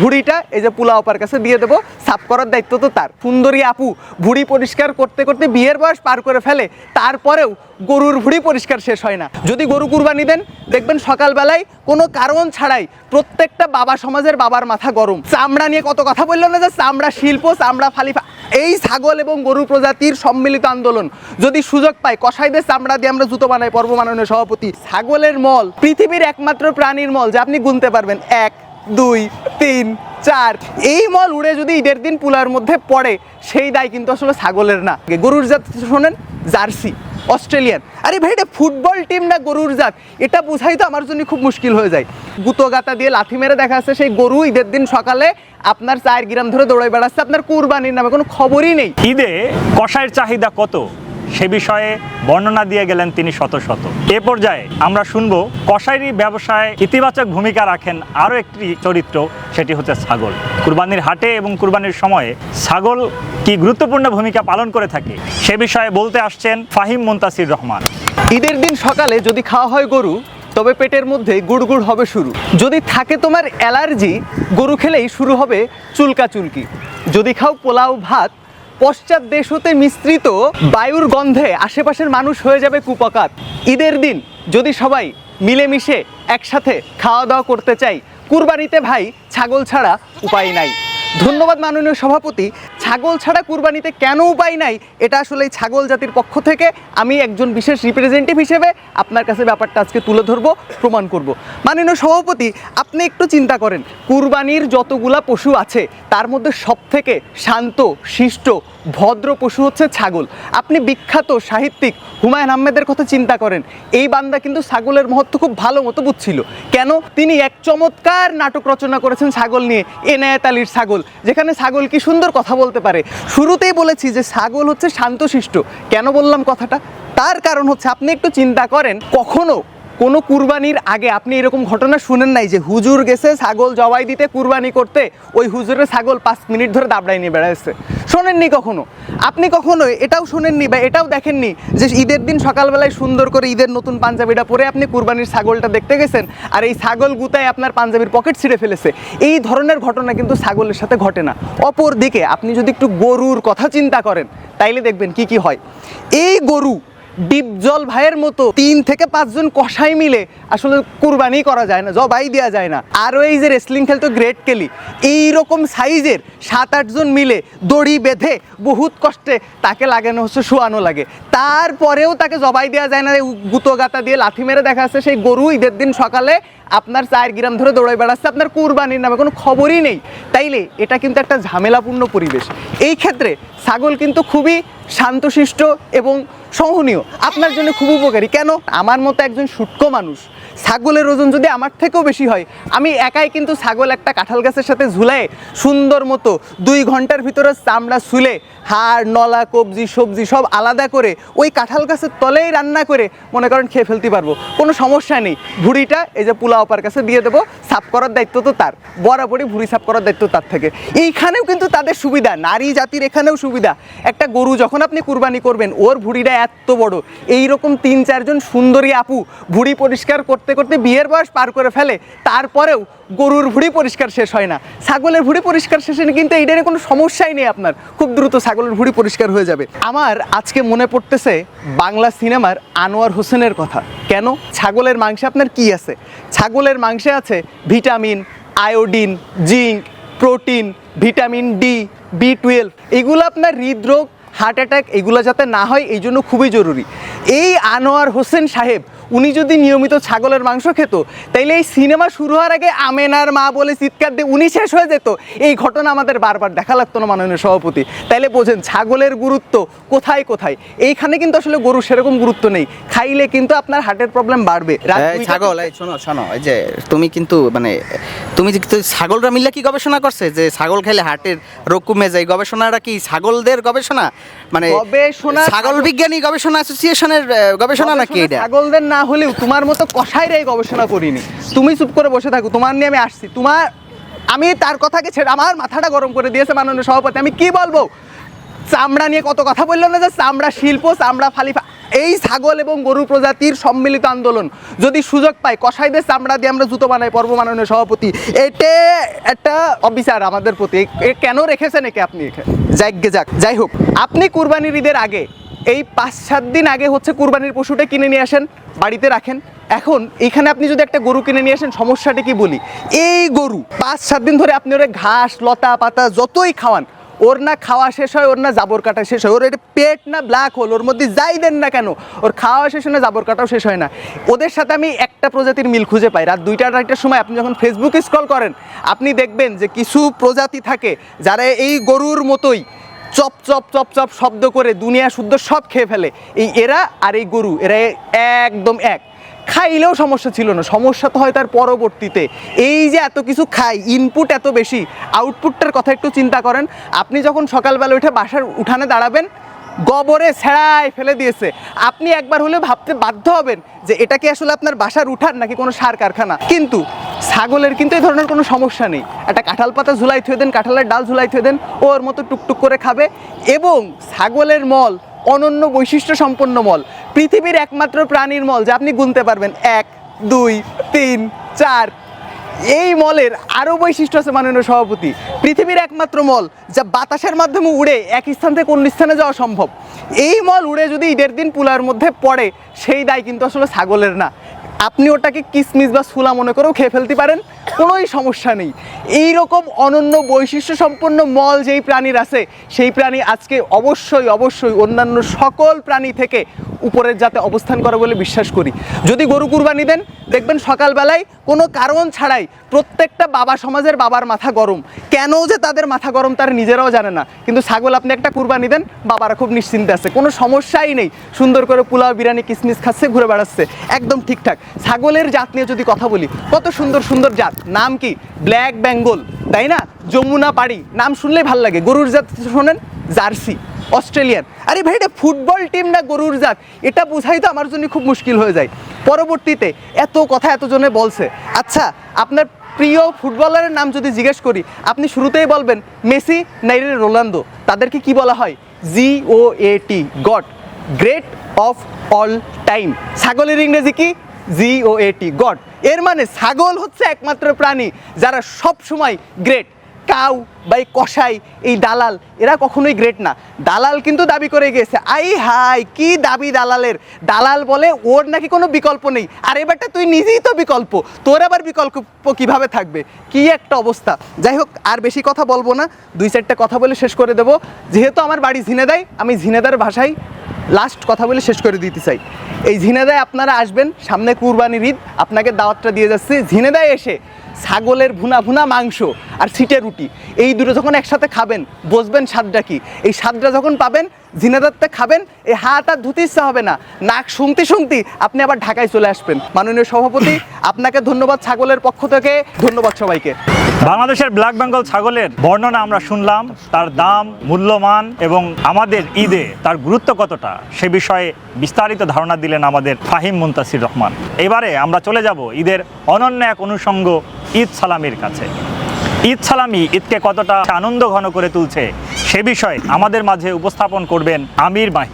ভুড়িটা এই যে পুলা অপার কাছে দিয়ে দেবো। সাফ করার দায়িত্ব তো তার। সুন্দরী আপু, ভুড়ি পরিষ্কার করতে করতে বিয়ের বয়স পার করে ফেলে, তারপরেও গরুর ভুড়ি পরিষ্কার শেষ হয় না। যদি গরু কুরবানি দেন, দেখবেন সকালবেলায় কোনো কারণ ছাড়াই প্রত্যেকটা বাবা সমাজের বাবার মাথা গরম। চামড়া নিয়ে কত কথা বলল না যে চামড়া শিল্প, চামড়া ফালিফা এই ছাগল এবং গরু প্রজাতির সম্মিলিত আন্দোলন। যদি সুযোগ পায় কসাইদের চামড়া দিয়ে আমরা জুতো বানাই, পর্ব মাননীয় সভাপতি। ছাগলের মল, পৃথিবীর একমাত্র প্রাণীর মল, যা আপনি গুনতে পারবেন। এক দুই, তিন, চার। এই মল উড়ে যদি ঈদের দিন পুলার মধ্যে পড়ে, সেই দায় কিন্তু আসলে ছাগলের না। গরুর জাত শোনেন, জার্সি, অস্ট্রেলিয়ান। আরে ভাই, এটা ফুটবল টিম না গরুর জাত? এটা বোঝাই তো আমার জন্য খুব মুশকিল হয়ে যায়। গুতো গাতা দিয়ে লাথি মেরে দেখা যাচ্ছে সেই গরু ঈদের দিন সকালে আপনার চার গ্রাম ধরে দৌড়াই বেড়াচ্ছে, আপনার কুরবানির নামে কোনো খবরই নেই। ঈদে কষায়ের চাহিদা কত? সে বিষয়ে বর্ণনা দিয়ে গেলেন তিনি শত শত। এ পর্যায়ে আমরা শুনব কষাইরি ব্যবসায় ইতিবাচক ভূমিকা রাখেন আরও একটি চরিত্র, সেটি হচ্ছে ছাগল। কুরবানির হাটে এবং কুরবানির সময়ে ছাগল কি গুরুত্বপূর্ণ ভূমিকা পালন করে থাকে, সে বিষয়ে বলতে আসছেন ফাহিম মুন্তাসির রহমান। ঈদের দিন সকালে যদি খাওয়া হয় গরু, তবে পেটের মধ্যে গুড়গুড় হবে শুরু। যদি থাকে তোমার অ্যালার্জি, গরু খেলেই শুরু হবে চুলকা চুলকি যদি খাও পোলাও, ভাত পশ্চাৎ দেশ হতে মিশ্রিত বায়ুর গন্ধে আশেপাশের মানুষ হয়ে যাবে কুপকাত ঈদের দিন যদি সবাই মিলেমিশে একসাথে খাওয়া দাওয়া করতে চাই, কুরবানিতে ভাই ছাগল ছাড়া উপায় নাই। ধন্যবাদ মাননীয় সভাপতি। ছাগল ছাড়া কুরবানিতে কেন উপায় নাই? এটা আসলে এই ছাগল জাতির পক্ষ থেকে আমি একজন বিশেষ রিপ্রেজেন্টেটিভ হিসেবে আপনার কাছে ব্যাপারটা আজকে তুলে ধরবো, প্রমাণ করব। মাননীয় সভাপতি, আপনি একটু চিন্তা করেন। কুরবানির যতগুলা পশু আছে, তার মধ্যে সব থেকে শান্ত, শিষ্ট ভদ্র পশু হচ্ছে ছাগল। আপনি বিখ্যাত সাহিত্যিক হুমায়ুন আহমেদের কথা চিন্তা করেন। এই বান্দা কিন্তু ছাগলের মহত্ব খুব ভালো মতো বুঝছিল। কেন? তিনি এক চমৎকার নাটক রচনা করেছেন ছাগল নিয়ে এনায়েত আলীর ছাগল, যেখানে ছাগল কি সুন্দর কথা বলতে পারে। শুরুতেই বলেছি যে ছাগল হচ্ছে শান্তশিষ্ট। কেন বললাম কথাটা? তার কারণ হচ্ছে, আপনি একটু চিন্তা করেন, কখনো কোনো কুরবানির আগে আপনি এরকম ঘটনা শুনেন নাই যে হুজুর গেছে ছাগল জবাই দিতে কুরবানি করতে, ওই হুজুরের ছাগল পাঁচ মিনিট ধরে দাবড়াই নিয়ে বেড়াচ্ছে শোনেননি কখনো? আপনি কখনো এটাও শোনেননি বা এটাও দেখেননি যে ঈদের দিন সকালবেলায় সুন্দর করে ঈদের নতুন পাঞ্জাবিটা পরে আপনি কুরবানির ছাগলটা দেখতে গেছেন আর এই ছাগল গুতায় আপনার পাঞ্জাবির পকেট ছিঁড়ে ফেলেছে? এই ধরনের ঘটনা কিন্তু ছাগলের সাথে ঘটে না। অপর দিকে আপনি যদি একটু গরুর কথা চিন্তা করেন, তাইলে দেখবেন কি কি হয়। এই গরু ডিপজল ভাইয়ের মতো তিন থেকে পাঁচজন কষাই মিলে আসলে কোরবানি করা যায় না, জবাই দেওয়া যায় না। আরও এই যে রেসলিং খেলতো গ্রেট কেলি এইরকম সাইজের সাত আটজন মিলে দড়ি বেঁধে বহুত কষ্টে তাকে লাগানো হচ্ছে, শোয়ানো লাগে। তারপরেও তাকে জবাই দেওয়া যায় না গুতো গাতা দিয়ে লাথি মেরে দেখা যাচ্ছে, সেই গরু ঈদের দিন সকালে আপনার চার গ্রাম ধরে দৌড়াই বেড়াচ্ছে, আপনার কুরবানির নামে কোনো খবরই নেই। তাইলে এটা কিন্তু একটা ঝামেলাপূর্ণ পরিবেশ। এই ক্ষেত্রে ছাগল কিন্তু খুবই শান্তশিষ্ট এবং সহনীয়। আপনার জন্য খুব উপকারী। কেন? আমার মতো একজন শুটকো মানুষ ছাগলের ওজন যদি আমার থেকেও বেশি হয়, আমি একাই কিন্তু ছাগল একটা কাঁঠাল গাছের সাথে ঝুলায় সুন্দর মতো দুই ঘণ্টার ভিতরে চামড়া শুলে হাড়, নলা, কবজি, সবজি সব আলাদা করে ওই কাঁঠাল গাছের তলেই রান্না করে মনে করেন খেয়ে ফেলতে পারব। কোনো সমস্যা নেই। ভুড়িটা এই যে পোলা অপার কাছে দিয়ে দেবো, সাফ করার দায়িত্ব তো তার। বরাবরই ভুড়ি সাফ করার দায়িত্ব তার থেকে। এইখানেও কিন্তু তাদের সুবিধা, নারী জাতির এখানেও সুবিধা। একটা গরু যখন আপনি কুরবানি করবেন, ওর ভুড়িটা এত বড়। এই রকম তিন চারজন সুন্দরী আপু ভুড়ি পরিষ্কার করতে করতে করতে বিয়ের বয়স পার করে ফেলে, তারপরেও গরুর ভুড়ি পরিষ্কার শেষ হয় না। ছাগলের ভুড়ি পরিষ্কার শেষে কিন্তু এইটার কোনো সমস্যাই নেই আপনার। খুব দ্রুত ছাগলের ভুড়ি পরিষ্কার হয়ে যাবে। আমার আজকে মনে পড়তেছে বাংলা সিনেমার আনোয়ার হোসেনের কথা। কেন? ছাগলের মাংসে আপনার কি আছে? ছাগলের মাংসে আছে vitamin, iodine, zinc, protein, vitamin D, B twelve. এগুলো আপনার হৃদরোগ, হার্ট অ্যাটাক, এগুলো যাতে না হয়, এই জন্য খুবই জরুরি। এই আনোয়ার হোসেন সাহেব উনি যদি নিয়মিত ছাগলের মাংস খেত তাইলে এই সিনেমা শুরু হওয়ার আগে আমেনার মা বলে চিৎকার দিয়ে উনি শেষ হয়ে যেত। এই ঘটনা আমাদের বারবার দেখা লাগতো না মাননীয় সভাপতি। তাইলে বোঝেন ছাগলের গুরুত্ব কোথায় কোথায়? এইখানে কিন্তু আসলে গরু সেরকম গুরুত্ব নেই। খাইলে কিন্তু আপনার হার্টের প্রবলেম বাড়বে। ছাগল শোনো শোনো এই যে তুমি কিন্তু মানে তুমি ছাগলরা মিলে কি গবেষণা করছে? যে ছাগল খেলে হার্টের রোগ কমে যায় গবেষণাটা কি ছাগলদের গবেষণা? মানে গবেষণা- ছাগল বিজ্ঞানী গবেষণা অ্যাসোসিয়েশনের গবেষণা নাকি এটা? ছাগলদের না হলেও তোমার মতো কষাইরা এই গবেষণা করিনি। তুমি চুপ করে বসে থাকো, তোমার নিয়ে আমি আসছি। তোমার আমি তার কথাকে ছেড়ে আমার মাথাটা গরম করে দিয়েছে মাননীয় সভাপতি। আমি কি বলব? চামড়া নিয়ে কত কথা বলল না যে চামড়া শিল্প, চামড়া ফালিফা। এই ছাগল এবং গরু প্রজাতির সম্মিলিত আন্দোলন। যদি সুযোগ পায় কসাইদের চামড়া দিয়ে আমরা জুতো বানাই, পর্ব মাননীয় সভাপতি। এটা একটা অবিচার আমাদের প্রতি। কেন রেখেছেন একে আপনি যাক গে যাক। যাই হোক, আপনি কুরবানির ঈদের আগে এই পাঁচ, সাত দিন আগে হচ্ছে কুরবানির পশুটা কিনে নিয়ে আসেন, বাড়িতে রাখেন। এখন এখানে আপনি যদি একটা গরু কিনে নিয়ে আসেন, সমস্যাটা কি বলি? এই গরু পাঁচ, সাত দিন ধরে আপনি ওরে ঘাস, লতা পাতা যতই খাওয়ান, ওর না খাওয়া শেষ হয়, ওর না জাবর কাটা শেষ হয়। ওর এটা পেট না ব্ল্যাক হোল ওর মধ্যে যাই দেন না কেন, ওর খাওয়া শেষ হয় না, জাবর কাটাও শেষ হয় না। ওদের সাথে আমি একটা প্রজাতির মিল খুঁজে পাই। রাত দুইটা, আড়াইটার সময় আপনি যখন ফেসবুকে স্ক্রল করেন, আপনি দেখবেন যে কিছু প্রজাতি থাকে যারা এই গরুর মতোই চপ চপ চপ চপ শব্দ করে দুনিয়া শুদ্ধ সব খেয়ে ফেলে। এই এরা আর এই গরু, এরা একদম এক। খাইলেও সমস্যা ছিল না। সমস্যা তো হয় তার পরবর্তীতে। এই যে এত কিছু খাই ইনপুট এত বেশি আউটপুটটার কথা একটু চিন্তা করেন। আপনি যখন সকালবেলা উঠে বাসার উঠানে দাঁড়াবেন, গবরে ছেড়ায় ফেলে দিয়েছে। আপনি একবার হলেও ভাবতে বাধ্য হবেন যে এটা কি আসলে আপনার বাসার উঠান নাকি কোনো সার কারখানা? কিন্তু ছাগলের কিন্তু এই ধরনের কোনো সমস্যা নেই। একটা কাঁঠাল পাতা ঝুলাই থুয়ে দেন, কাঁঠালের ডাল ঝুলাই থুয়ে দেন ওর মতো টুকটুক করে খাবে এবং ছাগলের মল, অনন্য বৈশিষ্ট্য সম্পন্ন মল, পৃথিবীর একমাত্র প্রাণীর মল যা আপনি গুনতে পারবেন। এক, দুই, তিন, চার। এই মলের আরও বৈশিষ্ট্য আছে মাননীয় সভাপতি। পৃথিবীর একমাত্র মল যা বাতাসের মাধ্যমে উড়ে এক স্থান থেকে অন্য স্থানে যাওয়া সম্ভব। এই মল উড়ে যদি ঈদের দিন পুলার মধ্যে পড়ে, সেই দায় কিন্তু আসলে ছাগলের না। আপনি ওটাকে কিসমিস বা সুলা মনে করেও খেয়ে ফেলতে পারেন, কোনোই সমস্যা নেই। এই রকম অনন্য বৈশিষ্ট্য সম্পন্ন মল যেই প্রাণীর আছে, সেই প্রাণী আজকে অবশ্যই অবশ্যই অন্যান্য সকল প্রাণী থেকে উপরের যাতে অবস্থান করে বলে বিশ্বাস করি। যদি গরু কুরবানি দেন, দেখবেন সকালবেলায় কোনো কারণ ছাড়াই প্রত্যেকটা বাবা সমাজের বাবার মাথা গরম। কেন যে তাদের মাথা গরম তারা নিজেরাও জানে না। কিন্তু ছাগল আপনি একটা কুরবানি দেন, বাবারা খুব নিশ্চিন্তে আছে। কোনো সমস্যাই নেই। সুন্দর করে পোলাও, বিরিয়ানি, কিসমিস খাচ্ছে, ঘুরে বেড়াচ্ছে। একদম ঠিকঠাক। ছাগলের জাত নিয়ে যদি কথা বলি, কত সুন্দর সুন্দর জাত। নাম কি? ব্ল্যাক বেঙ্গল, তাই না? যমুনা পাড়ি, নাম শুনলেই ভালো লাগে। গরুর জাত শোনেন, জার্সি, অস্ট্রেলিয়ান। আরে ভাই, এটা ফুটবল টিম না গরুর জাত? এটা বোঝাই তো আমার জন্য খুব মুশকিল হয়ে যায়। পরবর্তীতে, এত কথা এতজনে বলছে। আচ্ছা আপনার প্রিয় ফুটবলারের নাম যদি জিজ্ঞেস করি, আপনি শুরুতেই বলবেন, মেসি নাইরে রোনালদো? তাদেরকে কি বলা হয়? G O A T God, great of all time. ছাগলের ইংরেজি কি? জি ও এ টি গড এর মানে ছাগল হচ্ছে একমাত্র প্রাণী যারা সব সময় গ্রেট কাউ বা এই কসাই, এই দালাল, এরা কখনোই গ্রেট না। দালাল কিন্তু দাবি করে গিয়েছে, আই হাই, কি দাবি দালালের? দালাল বলে, ওর নাকি কোনো বিকল্প নেই। আর এবারটা তুই নিজেই তো বিকল্প। তোর আবার বিকল্প কীভাবে থাকবে? কি একটা অবস্থা। যাই হোক, আর বেশি কথা বলব না। দুই চারটা কথা বলে শেষ করে দেবো। যেহেতু আমার বাড়ি ঝিনেদাই আমি ঝিনেদার ভাষায় লাস্ট কথা বলে শেষ করে দিতে চাই। এই ঝিনেদায় আপনারা আসবেন, সামনে কুরবানির ঈদ, আপনাকে দাওয়াতটা দিয়ে যাচ্ছে। ঝিনেদায় এসে ছাগলের ভুনা ভুনা মাংস আর সিটে রুটি, এই দুটো যখন একসাথে খাবেন, বসবেন স্বাদটা কি? এই স্বাদটা যখন পাবেন ঝিনেদারটা খাবেন, এই হাত আর ধুতে ইচ্ছা হবে না। নাক শুনতে শুনতে আপনি আবার ঢাকায় চলে আসবেন। মাননীয় সভাপতি আপনাকে ধন্যবাদ ছাগলের পক্ষ থেকে। ধন্যবাদ সবাইকে। বাংলাদেশের ব্ল্যাক বেঙ্গল ছাগলের বর্ণনা আমরা শুনলাম, তার দাম, মূল্যমান এবং আমাদের ঈদে তার গুরুত্ব কতটা সে বিষয়ে বিস্তারিত ধারণা দিলেন আমাদের ফাহিম মুন্তাসির রহমান। এবারে আমরা চলে যাব ঈদের অনন্য এক অনুষঙ্গ ঈদ সালামির কাছে। ঈদ সালামি ঈদকে কতটা আনন্দ ঘন করে তুলছে সে বিষয়ে আমাদের মাঝে উপস্থাপন করবেন আমির মাহি।